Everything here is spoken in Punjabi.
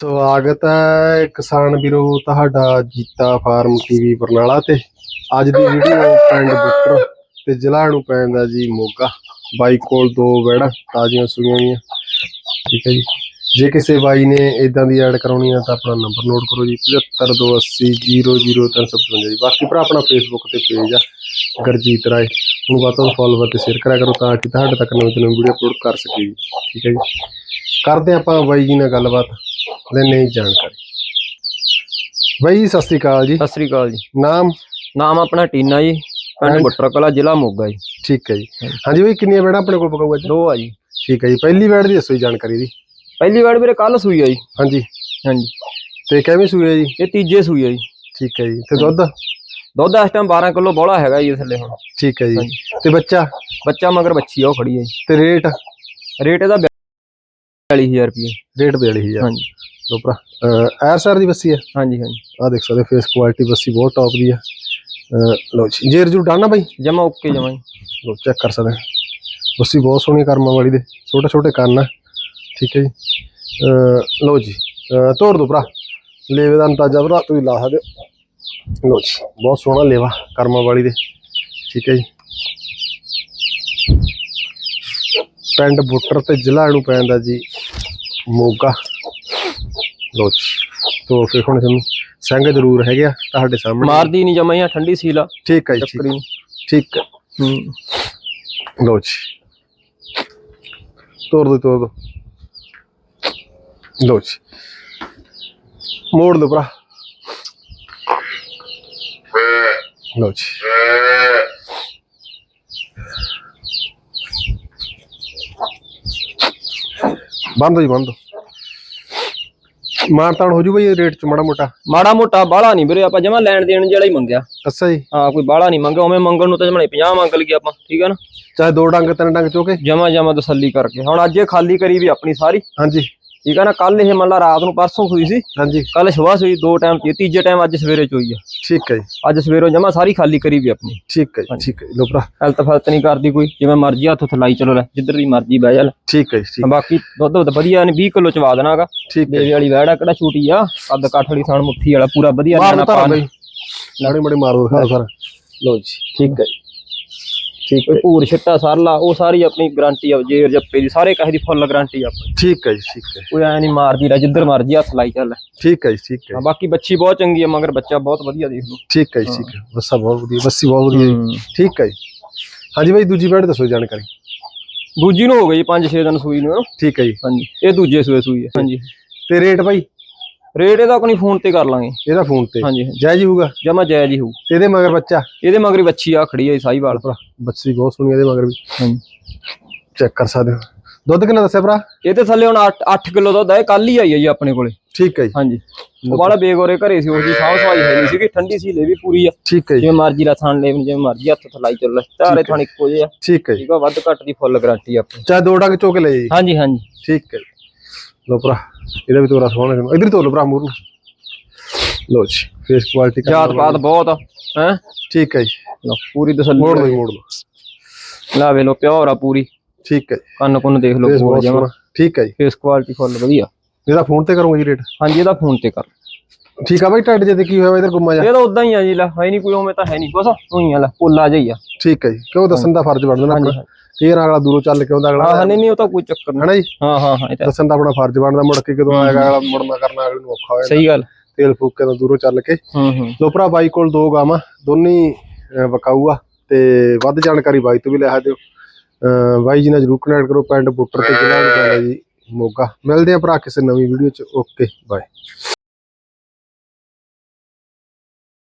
ਸਵਾਗਤ ਹੈ ਕਿਸਾਨ ਵੀਰੋ, ਤੁਹਾਡਾ ਜੀਤਾ ਫਾਰਮ ਟੀਵੀ ਬਰਨਾਲਾ ਤੇ। ਅੱਜ ਦੀ ਵੀਡੀਓ ਪਿੰਡ ਬੁੱਟਰ ਤੇ ਜ਼ਿਲ੍ਹਾ ਨੂੰ ਪੈਂਦਾ ਜੀ ਮੋਗਾ ਬਾਈ ਕੋਲ ਦੋ ਵੈੜਾਂ ਤਾਜ਼ੀਆਂ ਸੂਈਆਂ ਹੋਈਆਂ। ਠੀਕ ਹੈ ਜੀ। ਜੇ ਕਿਸੇ ਬਾਈ ਨੇ ਇਦਾਂ ਦੀ ਐਡ ਕਰਾਉਣੀ ਆ ਤਾਂ ਆਪਣਾ ਨੰਬਰ ਨੋਟ ਕਰੋ ਜੀ 7528000355 ਜੀ। ਬਾਕੀ ਭਰਾ, ਆਪਣਾ ਫੇਸਬੁੱਕ ਤੇ ਪੇਜ ਆ, ਗਰਜੀਤ ਰਾਏ। ਨੂੰ ਵੱਧ ਤੋਂ ਫੋਲੋਵਰ ਤੇ ਸ਼ੇਅਰ ਕਰਿਆ ਕਰੋ ਤਾਂ ਕਿ ਤੁਹਾਡੇ ਤੱਕ ਨਵੀਂ ਤੋਂ ਨਵੀਂ ਵੀਡੀਓ ਅਪਲੋਡ ਕਰ ਸਕੀਏ। ਠੀਕ ਹੈ ਜੀ। ਕਰਦੇ ਹਾਂ ਆਪਾਂ ਬਾਈ ਜੀ ਨਾਲ ਗੱਲਬਾਤ। ਲੈਣੇ ਜਾਣਕਾਰੀ। ਬਾਈ ਸਤਿ ਸ੍ਰੀ ਅਕਾਲ ਜੀ। ਸਤਿ ਸ੍ਰੀ ਅਕਾਲ ਜੀ। ਨਾਮ? ਨਾਮ ਆਪਣਾ ਟੀਨਾ ਜੀ ਪਿੰਡ ਹਾਂਜੀ। ਬੁੱਟਰ ਕਲਾ ਜ਼ਿਲ੍ਹਾ ਮੋਗਾ ਜੀ। ਠੀਕ ਹੈ ਜੀ। ਹਾਂਜੀ। ਬਾਈ ਕਿੰਨੀਆਂ ਬੈੜਾਂ ਆਪਣੇ ਕੋਲ ਪਕਾਊਗਾ ਜੀ? ਦੋ ਆ ਜੀ। ਠੀਕ ਹੈ ਜੀ। ਪਹਿਲੀ ਬੈੜ ਦੀ ਦੱਸੋ ਜੀ ਜਾਣਕਾਰੀ ਦੀ। ਪਹਿਲੀ ਵਾਰ ਵੀਰੇ ਕੱਲ ਸੂਈ ਆ ਜੀ। ਹਾਂਜੀ। ਹਾਂਜੀ। ਤੇ ਕਿਵੇਂ ਸੂਏ ਜੀ? ਇਹ ਤੀਜੇ ਸੂਈ ਆ ਜੀ। ਠੀਕ ਹੈ ਜੀ। ਤੇ ਦੁੱਧ? ਦੁੱਧ ਇਸ ਟਾਈਮ 12 ਕਿਲੋ ਬੋਲਾ ਹੈਗਾ ਜੀ ਥੱਲੇ ਹੁਣ। ਠੀਕ ਹੈ ਜੀ। ਤੇ ਬੱਚਾ? ਬੱਚਾ ਮਗਰ ਬੱਚੀ ਆ ਉਹ ਖੜੀ ਆ ਜੀ। ਤੇ ਰੇਟ? ਰੇਟ ਇਹਦਾ 42000 ਰੁਪਏ ਰੇਟ 42000 ਹਾਂਜੀ। ਲੋ ਭਰਾ ਐਰ ਸਰ ਦੀ ਬੱਸੀ ਹੈ ਹਾਂਜੀ ਹਾਂਜੀ। ਆ ਦੇਖ ਸਕਦੇ ਫੇਸ ਕੁਆਲਿਟੀ ਬੱਸੀ ਬਹੁਤ ਟੌਪ ਦੀ ਹੈ ਲਓ ਜੀ ਜੇਰ ਜੂ ਡਾਨਾ ਬਾਈ? ਜਮਾ ਓਕੇ ਜਮਾ। ਜੀ ਲੋ ਚੈੱਕ ਕਰ ਸਕਦੇ ਬੱਸੀ ਬਹੁਤ ਸੋਹਣੀ ਕਰਮਾਂ ਵਾਲੀ ਦੇ। ਛੋਟੇ ਛੋਟੇ ਕੰਨ ਆ। ਠੀਕ ਹੈ ਜੀ। ਲਓ ਜੀ ਤੋੜ ਦੋ ਭਰਾ। ਲੇਵੇ ਦਾ ਅੰਦਾਜ਼ਾ ਭਰਾ ਤੁਸੀਂ ਲਾ ਸਕਦੇ ਲਓ ਜੀ ਬਹੁਤ ਸੋਹਣਾ ਲੇਵਾ ਕਰਮਾਂ ਵਾਲੀ ਦੇ। ਠੀਕ ਹੈ ਜੀ। ਪਿੰਡ ਬੁੱਟਰ ਤੇ ਜ਼ਿਲ੍ਹਾ ਨੂੰ ਪੈਂਦਾ ਜੀ ਮੋਗਾ। ਜੀ ਤੋ ਫਿਰ ਹੁਣ ਤੁਹਾਨੂੰ ਸਿੰਘ ਜ਼ਰੂਰ ਹੈਗੇ ਆ ਤੁਹਾਡੇ ਸਾਹਮਣੇ। ਮਾਰਦੀ ਨਹੀਂ ਜਮਾ ਜੀ ਠੰਡੀ ਸੀਲ ਆ। ਠੀਕ ਹੈ ਜੀ ਠੀਕ- ਹੈ। ਲਓ ਜੀ ਤੋੜ ਦੋ ਤੋੜ ਦੋ। ਜੀ ਮੋੜ ਦੋ ਭਰਾ। ਜੀ। ਬੰਦ ਜੀ ਬੰਦ। ਮਾਰ ਤਾਣ ਹੋ ਜੂ ਬਈ ਰੇਟ ਚ ਮਾੜਾ ਮੋਟਾ। ਮਾੜਾ ਮੋਟਾ ਬਾਹਲਾ ਨਹੀਂ ਵੀਰੇ ਆਪਾਂ ਜਮਾ ਲੈਣ ਦੇਣ ਜਿਹੜਾ ਹੀ ਮੰਗਿਆ। ਅੱਛਾ ਜੀ। ਹਾਂ ਕੋਈ ਬਾਹਲਾ ਨਹੀਂ ਮੰਗਿਆ ਉਵੇਂ ਮੰਗਣ ਨੂੰ ਤਾਂ ਜਮਾ 50 ਮੰਗ ਲਈਏ ਆਪਾਂ ਠੀਕ ਹੈ ਨਾ? ਚਾਹੇ ਦੋ ਡੰਗ ਤਿੰਨ ਡੰਗ ਚੋਕੇ। ਜਮਾ ਜਮਾ ਤਸੱਲੀ ਕਰਕੇ। ਹੁਣ ਅੱਜ ਇਹ ਖਾਲੀ ਕਰੀ ਵੀ ਆਪਣੀ ਸਾਰੀ। ਹਾਂਜੀ। ਠੀਕ ਹੈ ਨਾ ਕੱਲ ਇਹ ਮੰਨ ਲਾ ਰਾਤ ਨੂੰ ਪਰਸੋਂ ਸੂਈ ਸੀ। ਹਾਂਜੀ। ਕੱਲ ਸਵੇਰ ਸੂਈ ਦੋ ਟਾਈਮ ਤੇ ਤੀਜੇ ਟਾਈਮ ਅੱਜ ਸਵੇਰੇ ਚੋਈ ਆ। ਠੀਕ ਹੈ ਜੀ। ਅੱਜ ਸਵੇਰੋਂ ਜਮਾ ਸਾਰੀ ਖਾਲੀ ਕਰੀ ਵੀ ਆਪਣੀ। ਠੀਕ ਹੈ ਠੀਕ ਹੈ। ਲਓ ਭਰਾ। ਹਲਤ ਫਲਤ ਨਹੀਂ ਕਰਦੀ ਕੋਈ ਜਿਵੇਂ ਮਰਜ਼ੀ ਹੱਥ ਥਲਾਈ ਚਲੋ ਲੈ ਜਿੱਧਰ ਦੀ ਮਰਜ਼ੀ ਬਹਿ ਜਾ ਲੈ। ਠੀਕ ਹੈ ਠੀਕ ਬਾਕੀ ਦੁੱਧ ਦੁੱਧ ਵਧੀਆ ਨੇ 20 ਕਿਲੋ ਚਵਾ ਦੇਣਾਗਾ ਠੀਕ ਹੈ ਦੇਵੇ ਵਾਲੀ ਵੈੜਾ ਕਿਹੜਾ ਛੋਟੀ ਆ। ਕੱਦ ਕਾਠੜੀ ਸਾਣ ਮੁੱਠੀ ਵਾਲਾ ਪੂਰਾ ਵਧੀਆ ਮਾਰ ਦੋ ਪਾਣ ਬਈ। ਲਾੜੇ ਮੜੇ ਮਾਰ ਦੋ ਖਾ ਸਰ। ਲਓ ਜੀ ਠੀਕ ਹੈ ਠੀਕ ਕੋਈ ਭੂਰ ਛਿੱਟਾ ਸਰਲਾ ਉਹ ਸਾਰੀ ਆਪਣੀ ਗਾਰੰਟੀ ਆ ਜੇਰ ਜੱਪੇ ਦੀ ਸਾਰੇ ਕਹੇ ਦੀ ਫੁੱਲ ਗਾਰੰਟੀ ਆ ਆਪਣੀ। ਠੀਕ ਹੈ ਜੀ ਠੀਕ ਹੈ। ਕੋਈ ਐ ਨਹੀਂ ਮਾਰਦੀ ਰਹਿ ਜਿੱਧਰ ਮਰਜ਼ੀ ਹੱਥ ਲਾਈ ਚੱਲ। ਠੀਕ ਹੈ ਜੀ ਠੀਕ ਹੈ। ਹਾਂ, ਬਾਕੀ ਬੱਚੀ ਬਹੁਤ ਚੰਗੀ ਆ ਮਗਰ ਬੱਚਾ ਬਹੁਤ ਵਧੀਆ ਦੇਖ ਲਓ। ਠੀਕ ਹੈ ਜੀ ਠੀਕ ਹੈ। ਬੱਸਾ ਬਹੁਤ ਵਧੀਆ ਬੱਸੀ ਬਹੁਤ ਵਧੀਆ ਜੀ। ਠੀਕ ਹੈ ਜੀ। ਹਾਂਜੀ ਬਾਈ ਦੂਜੀ ਬੈਡ ਦੱਸੋ ਜਾਣਕਾਰੀ। ਦੂਜੀ ਨੂੰ ਹੋ ਗਈ 5-6 ਦਿਨ ਸੂਈ ਨੂੰ। ਠੀਕ ਹੈ ਜੀ। ਹਾਂਜੀ ਇਹ ਦੂਜੇ ਸੂਏ ਸੂਈ ਹੈ। ਹਾਂਜੀ। ਤੇ ਰੇਟ ਬਾਈ? ਰੇਟ ਇਹਦਾ ਕੋਈ ਫੋਨ ਤੇ ਕਰ ਲਾਂਗੇ। ਇਹਦਾ ਫੋਨ ਤੇ? ਹਾਂਜੀ। ਜਾਇਜ਼ ਹੀ ਹੋਊਗਾ? ਜਮਾ ਜਾਇਜ਼ ਹੀ ਹੋਊ। ਤੇ ਇਹਦੇ ਮਗਰ ਬੱਚਾ? ਇਹਦੇ ਮਗਰ ਹੀ ਬੱਚੀ ਆ ਖੜੀ ਹੈ ਸਾਈਵਾਲ ਭਰਾ ਬੱਸੀ ਬਹੁਤ ਸੋਹਣੀ ਇਹਦੇ ਮਗਰ ਵੀ। ਹਾਂਜੀ। ਚੈੱਕ ਕਰ ਸਕਦੇ ਹੋ। ਦੁੱਧ ਕਿੰਨਾ ਦੱਸਿਆ ਭਰਾ? ਇਹਦੇ ਥੱਲੇ ਹੁਣ 8 8 ਕਿਲੋ ਦੁੱਧ ਹੈ ਕੱਲ ਹੀ ਆਈ ਹੈ ਜੀ ਆਪਣੇ ਕੋਲੇ। ਠੀਕ ਹੈ ਜੀ। ਹਾਂਜੀ। ਉਹ ਬਾਲਾ ਬੇਗੋਰੇ ਘਰੇ ਸੀ ਉਸ ਦੀ ਸਾਂਭ ਸਵਾਈ ਹੈ ਨਹੀਂ ਸੀਗੀ ਠੰਡੀ ਸੀ ਲੈ ਵੀ ਪੂਰੀ ਆ। ਠੀਕ ਹੈ ਜੀ। ਜਿਵੇਂ ਮਰਜ਼ੀ ਦਾ ਥਣ ਲੈ ਜਿਵੇਂ ਮਰਜ਼ੀ ਹੱਥ ਥਲਾਈ ਚੱਲ ਚਾਰੇ ਥਣ ਇੱਕੋ ਜਿਹੇ ਆ। ਠੀਕ ਹੈ ਜੀ। ਠੀਕ ਆ ਵੱਧ ਘੱਟ ਦੀ ਫੁੱਲ ਗਾਰੰਟੀ ਆਪਣੀ। ਚਾਹੇ ਦੋ ਡੰਗ ਚੋਕੇ ਲੈ ਜੀ। ਹਾਂਜੀ ਹਾਂਜੀ। ਠੀਕ ਹੈ ਜੀ। ਲਓ ਭਰਾ। ਇਹਦਾ ਵੀ ਤੋਰਾ ਸੋਹਣਾ ਹੈ ਇਧਰ ਤੋਰ ਲਓ ਭਰਾ ਮੂਰ ਨੂੰ। ਲਓ ਜੀ ਫੇਸ ਕੁਆਲਿਟੀ ਜਾਤ ਪਾਤ ਬਹੁਤ ਹੈ? ਠੀਕ ਹੈ ਜੀ। ਲਓ ਪੂਰੀ ਤਸੱਲੀ ਮੋੜ ਲਓ ਜੀ, ਮੋੜ ਲਓ। ਲਾ ਵੇ ਲੋ ਪਿਓਰ ਆ ਪੂਰੀ। ਠੀਕ ਹੈ ਜੀ। ਕੰਨ ਕੁੰਨ ਦੇਖ ਲਓ ਫੇਸ ਬਹੁਤ ਸੋਹਣਾ। ਠੀਕ ਹੈ ਜੀ। ਫੇਸ ਕੁਆਲਿਟੀ ਫੁੱਲ ਵਧੀਆ। ਇਹਦਾ ਫੋਨ ਤੇ ਕਰੂੰਗਾ ਜੀ ਰੇਟ ਹਾਂਜੀ ਇਹਦਾ ਫੋਨ ਤੇ ਕਰ। ਠੀਕ ਆ ਬਾਈ ਟੱਡ ਜੇ ਤੇ ਕੀ ਹੋਇਆ ਇਧਰ ਗੁੰਮਾ ਜਾ। ਇਹ ਤਾਂ ਉਦਾਂ ਹੀ ਆ ਜੀ ਲੈ ਹੈ ਨਹੀਂ ਕੋਈ ਉਵੇਂ ਤਾਂ ਹੈ ਨਹੀਂ ਕੁਛ ਉਹੀ ਆ ਲੈ ਪੋਲਾ ਜਿਹਾ ਹੀ ਆ। ਠੀਕ ਹੈ ਜੀ ਕਿਉਂ ਦੱਸਣ ਦਾ ਫਰਜ਼ ਬਣਦਾ ਨਾ ਫੇਰ ਅਗਲਾ ਦੂਰੋਂ ਚੱਲ ਕੇ ਆਉਂਦਾ ਅਗਲਾ ਹਾਂ ਨਹੀਂ ਨਹੀਂ ਉਹ ਤਾਂ ਕੋਈ ਚੱਕਰ ਨਹੀਂ। ਹਨਾ ਜੀ? ਹਾਂ ਹਾਂ ਹਾਂ ਦੱਸਣ ਦਾ ਆਪਣਾ ਫਰਜ਼ ਬਣਦਾ ਮੁੜ ਕੇ ਕਦੋਂ ਆਏਗਾ ਅਗਲਾ ਮੁੜਨਾ ਕਰਨਾ ਅਗਲੇ ਨੂੰ ਔਖਾ ਹੋ ਜਾਂਦਾ। ਸਹੀ ਗੱਲ। ਤੇਲ ਫੂਕ ਕੇ ਤਾਂ ਦੂਰੋਂ ਚੱਲ ਕੇ। ਹੂੰ ਹੂੰ। ਲੋ ਭਰਾ ਬਾਈ ਕੋਲ ਦੋ ਗਾਵਾਂ ਦੋਨੀ ਵਿਕਾਊ ਆ ਤੇ ਵੱਧ ਜਾਣਕਾਰੀ ਬਾਈ ਤੋਂ ਵੀ ਲੈ ਸਕਦੇ ਹੋ ਬਾਈ ਜੀ ਨਾਲ ਜਰੂਰ ਕਨੈਕਟ ਕਰੋ ਪਿੰਡ ਬੁੱਟਰ ਤੇ ਜ਼ਿਲ੍ਹਾ ਜੀ ਮੋਗਾ। ਮਿਲਦੇ ਆ ਭਰਾ ਕਿਸੇ ਨਵੀਂ ਵੀਡੀਓ ਚ। Okay bye